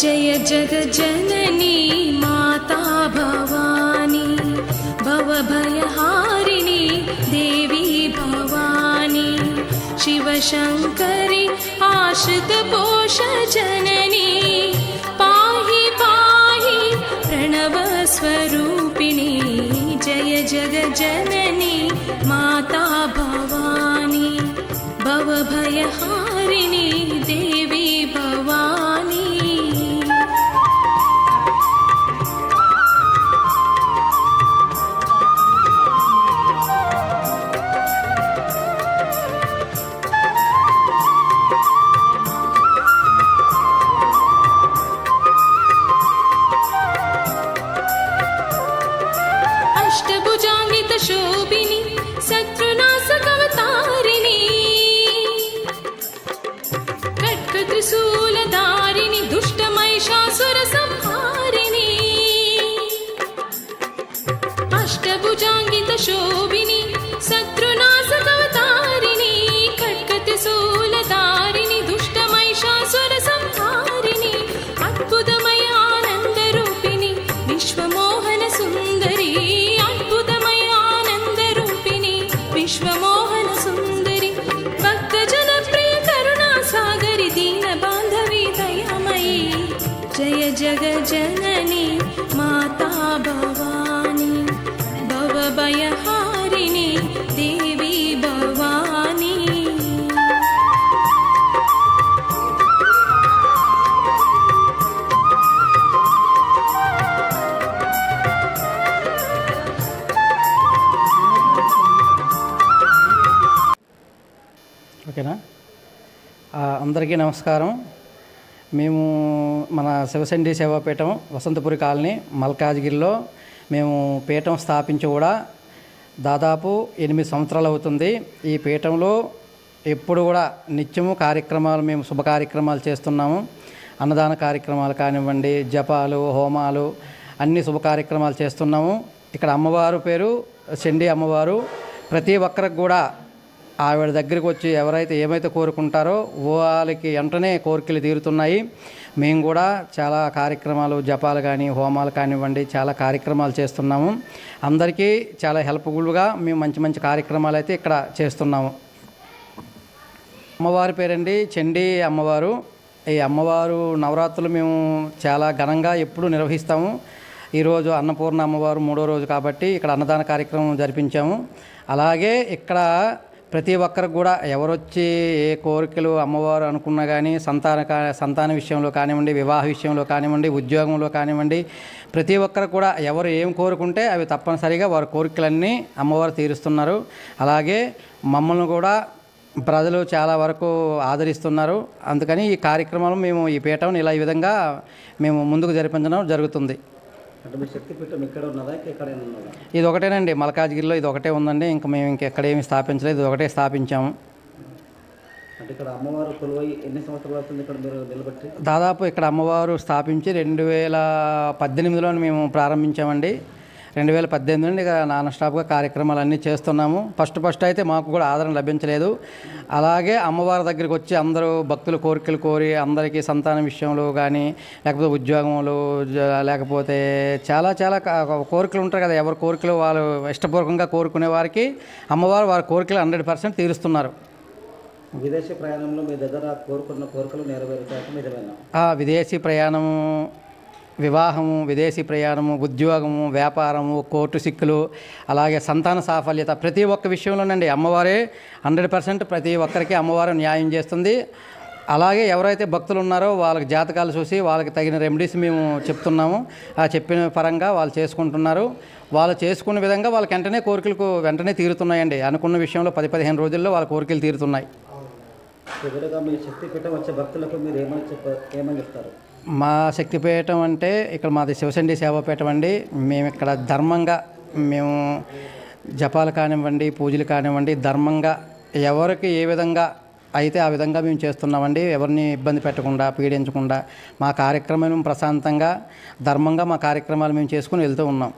जय जगज्जननी माता भवानी भवभयहारिणी देवी भवानी शिवशङ्करि आश्रितपोषजननी पाहि पाहि प्रणवस्वरूपिणी जय जगज्जननी माता भवानी भवभयहारिणी खड्गत्रिशूलधारिणि दुष्टमहिषासुरसंहारिणि अष्टभुजाङ्गितशोभिनि शत्रुनाशकवतारिणि जगजननी माता भवानी भवभयहारिणि देवी भवानी ఓకేనా ఆ, అందరికీ నమస్కారం మేము మన శివసండి సేవాపీఠం వసంతపురి కాలనీ మల్కాజ్గిరిలో మేము పీఠం స్థాపించి కూడా దాదాపు ఎనిమిది సంవత్సరాలు అవుతుంది. ఈ పీఠంలో ఎప్పుడు కూడా నిత్యము కార్యక్రమాలు మేము శుభ కార్యక్రమాలు చేస్తున్నాము. అన్నదాన కార్యక్రమాలు కానివ్వండి జపాలు హోమాలు అన్ని శుభ కార్యక్రమాలు చేస్తున్నాము. ఇక్కడ అమ్మవారు పేరు చండి అమ్మవారు. ప్రతి ఒక్కరికి కూడా ఆవిడ దగ్గరికి వచ్చి ఎవరైతే ఏమైతే కోరుకుంటారో వాళ్ళకి వెంటనే కోరికలు తీరుతున్నాయి. మేము కూడా చాలా కార్యక్రమాలు జపాలు కానీ హోమాలు కానివ్వండి చాలా కార్యక్రమాలు చేస్తున్నాము. అందరికీ చాలా హెల్ప్ఫుల్గా మేము మంచి మంచి కార్యక్రమాలు అయితే ఇక్కడ చేస్తున్నాము. అమ్మవారి పేరండి చండీ అమ్మవారు. ఈ అమ్మవారు నవరాత్రులు మేము చాలా ఘనంగా ఎప్పుడు నిర్వహిస్తాము. ఈరోజు అన్నపూర్ణ అమ్మవారు మూడో రోజు కాబట్టి ఇక్కడ అన్నదాన కార్యక్రమం జరిపించాము. అలాగే ఇక్కడ ప్రతి ఒక్కరికి కూడా ఎవరొచ్చి ఏ కోరికలు అమ్మవారు అనుకున్నా కానీ సంతాన కా- సంతాన విషయంలో కానివ్వండి వివాహ విషయంలో కానివ్వండి ఉద్యోగంలో కానివ్వండి ప్రతి ఒక్కరికి కూడా ఎవరు ఏం కోరుకుంటే అవి తప్పనిసరిగా వారి కోరికలన్నీ అమ్మవారు తీరుస్తున్నారు. అలాగే మమ్మల్ని కూడా ప్రజలు చాలా వరకు ఆదరిస్తున్నారు. అందుకని ఈ కార్యక్రమాలు మేము ఈ పీఠం ఇలా ఈ విధంగా మేము ముందుకు జరిపించడం జరుగుతుంది. అంటే మీ శక్తిపీఠం ఇక్కడ ఉన్నదా? ఎక్కడైనా ఉన్నదా? ఇది ఒకటేనండి. మల్కాజ్గిరిలో ఇది ఒకటే ఉందండి. ఇంకా మేము ఇంకెక్కడేమి స్థాపించలేదు. ఇది ఒకటే స్థాపించాము. అంటే ఇక్కడ అమ్మవారు కొలువై ఎన్ని సంవత్సరాలు అవుతుంది ఇక్కడ మీరు నిలబెట్టి? దాదాపు ఇక్కడ అమ్మవారు స్థాపించి రెండు వేల పద్దెనిమిదిలో మేము ప్రారంభించామండి. రెండు వేల పద్దెనిమిది నుండి ఇక నాన్ స్టాప్గా కార్యక్రమాలు అన్నీ చేస్తున్నాము. ఫస్ట్ ఫస్ట్ అయితే మాకు కూడా ఆదరణ లభించలేదు. అలాగే అమ్మవారి దగ్గరికి వచ్చి అందరూ భక్తులు కోరికలు కోరి అందరికీ సంతానం విషయంలో కానీ లేకపోతే ఉద్యోగంలో లేకపోతే చాలా చాలా కోరికలు ఉంటాయి కదా. ఎవరి కోరికలు వాళ్ళు ఇష్టపూర్వకంగా కోరుకునే వారికి అమ్మవారు వారి కోరికలు హండ్రెడ్ పర్సెంట్ తీరుస్తున్నారు. విదేశీ ప్రయాణంలో మీ దగ్గర కోరుకున్న కోరికలు ఆ విదేశీ ప్రయాణము వివాహము విదేశీ ప్రయాణము ఉద్యోగము వ్యాపారము కోర్టు సిక్కులు అలాగే సంతాన సాఫల్యత ప్రతి ఒక్క విషయంలోనండి. అమ్మవారే హండ్రెడ్ పర్సెంట్ ప్రతి ఒక్కరికి అమ్మవారు న్యాయం చేస్తుంది. అలాగే ఎవరైతే భక్తులు ఉన్నారో వాళ్ళకి జాతకాలు చూసి వాళ్ళకి తగిన రెమెడీస్ మేము చెప్తున్నాము. ఆ చెప్పిన పరంగా వాళ్ళు చేసుకుంటున్నారు. వాళ్ళు చేసుకున్న విధంగా వాళ్ళకి వెంటనే కోరికలకు వెంటనే తీరుతున్నాయండి. అనుకున్న విషయంలో పది పదిహేను రోజుల్లో వాళ్ళ కోరికలు తీరుతున్నాయి. మీ శక్తిపీఠం వచ్చే భక్తులకు మీరు ఏమని చెప్ప ఏమని చెప్తారు? మా శక్తిపీఠం అంటే ఇక్కడ మాది శివచండి సేవాపీఠం అండి. మేము ఇక్కడ ధర్మంగా మేము జపాలు కానివ్వండి పూజలు కానివ్వండి ధర్మంగా ఎవరికి ఏ విధంగా అయితే ఆ విధంగా మేము చేస్తున్నామండి ఎవరిని ఇబ్బంది పెట్టకుండా పీడించకుండా మా కార్యక్రమం ప్రశాంతంగా ధర్మంగా మా కార్యక్రమాలు మేము చేసుకుని వెళ్తూ ఉన్నాం.